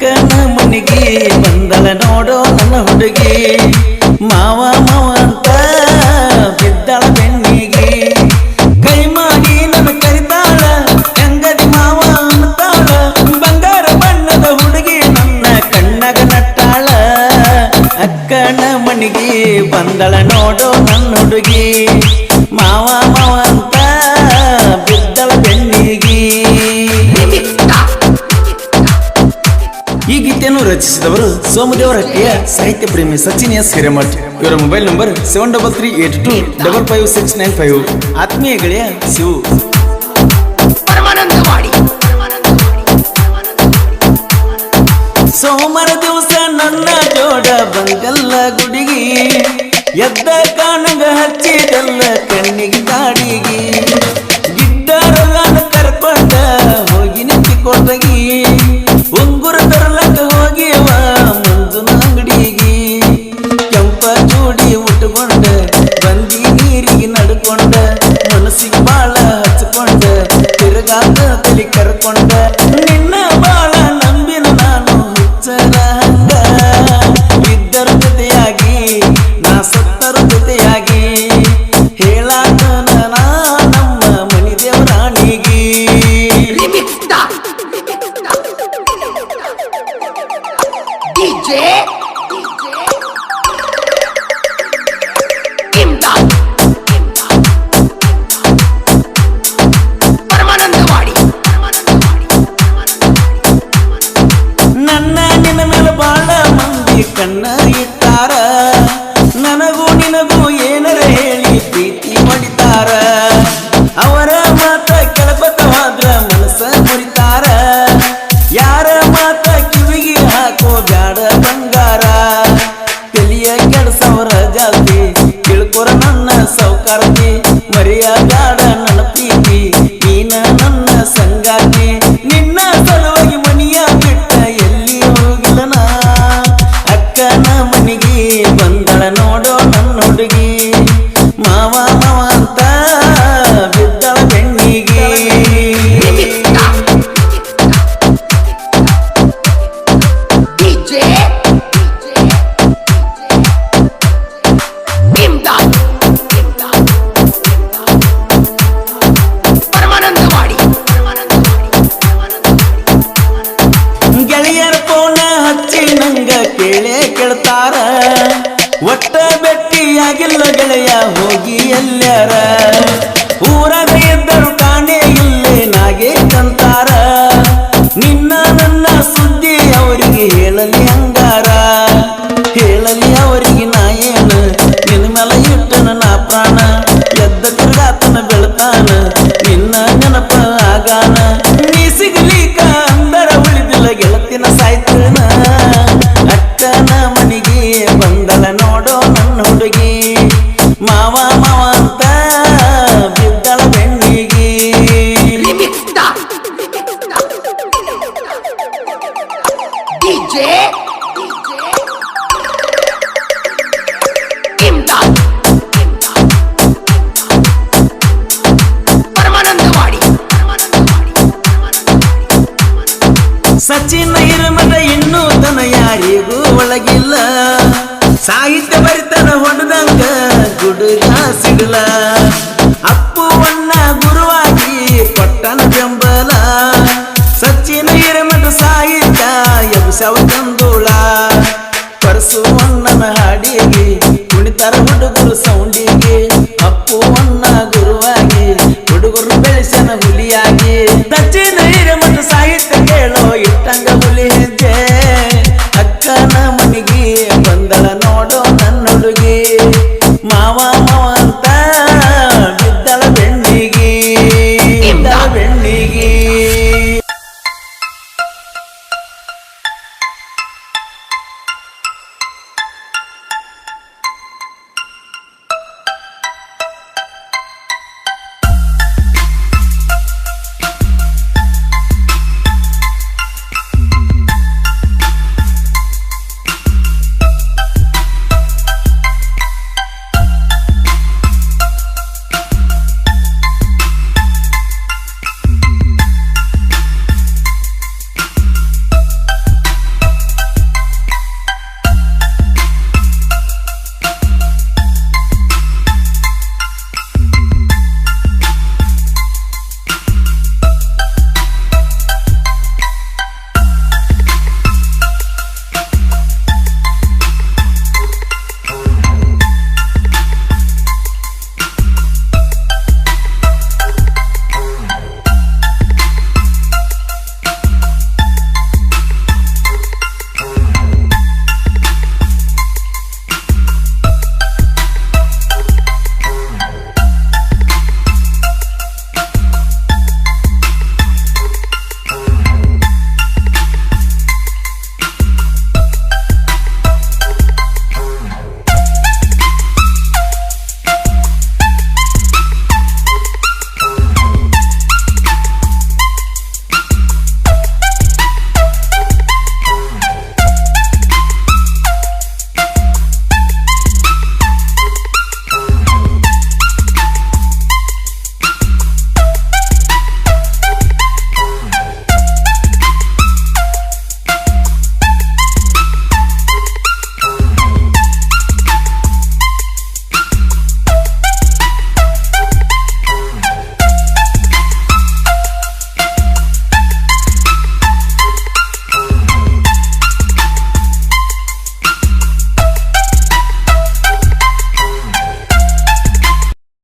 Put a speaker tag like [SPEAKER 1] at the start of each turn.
[SPEAKER 1] ಅಕ್ಕನ ಮನಿಗೆ ಬಂದಳ ನೋಡೋ ನನ್ನ ಹುಡುಗಿ. ಮಾವ ಮಾವ ಅಂತ ಬಿದ್ದಳ ಬೆನ್ನಿಗೆ. ಕೈ ಮಾಡಿ ನನ್ನ ಕರಿತಾಳ, ಹೆಂಗದಿ ಮಾವ ಅಂತಾಳ. ಬಂಗಾರ ಬಣ್ಣದ ಹುಡುಗಿ ನನ್ನ ಕಣ್ಣಗ ನಟ್ಟಾಳ. ಅಕ್ಕನ ಮನಿಗೆ ಬಂದಳ ನೋಡೋ ನನ್ನ ಹುಡುಗಿ. ರಚಿಸಿದವರು ಸೋಮದೇವರ ಹಟ್ಟಿಯ ಸಾಹಿತ್ಯ ಪ್ರೇಮಿ ಸಚಿನ್ ಎಸ್ ಹಿರೇಮಠ್. ಇವರ mobile number seven double three eight two double five six nine five. ಆತ್ಮೀಯ ಗೆಳೆಯ ಶಿವು. ಸೋಮವಾರ ದಿವಸ ನನ್ನ ಜೋಡ ಬಂಗಲ್ಲ ಗುಡಿಗಿ ಎದ್ದ ಕಾಣಗ ಹಚ್ಚಿದಲ್ಲ ಕಣ್ಣಿಗೆ ಹೋಗಿ ಎಲ್ಲಾರ ಊರಾಗ ಇದ್ದರು ಕಾಣೆ ಇಲ್ಲೇ ನಾಗೆ ನಿನ್ನ ನನ್ನ ಸುದ್ದಿ ಅವರಿಗೆ ಹೇಳಲಿ ಹಂಗಾರ ಹೇಳಲಿ ಅವರಿಗೆ ನಾ ಏನು? ನಿನ್ನ ಮೇಲೆ ಇಟ್ಟನ ನಾ ಪ್ರಾಣ. ಎದ್ದ ತಿರ್ಗಾತನ ಬೆಳತಾನ. ನಿನ್ನ ನೆನಪ ಆಗಾನ. ನೀ ಸಿಗಲಿಕ ಅಂದರ ಉಳಿದಿಲ್ಲ ಗೆಳತಿನ ಸಾಯ್ತನ. ಅಕ್ಕನ ಮನಿಗೆ ಬಂದಲ ನೋಡೋ ನನ್ನ ಹುಡುಗಿ. ಸಚಿನ್ ಹಿರಮಠ ಇನ್ನೂ ತನ ಯಾರಿಗೂ ಒಳಗಿಲ್ಲ. ಸಾಹಿತ್ಯ ಬರಿತನ ಹೊಡೆದಂಗ ಗುಡುಗ ಸಿಗಲ ಅಪ್ಪುವಣ್ಣ ಗುರುವಾಗಿ ಕೊಟ್ಟನ mawa mawa.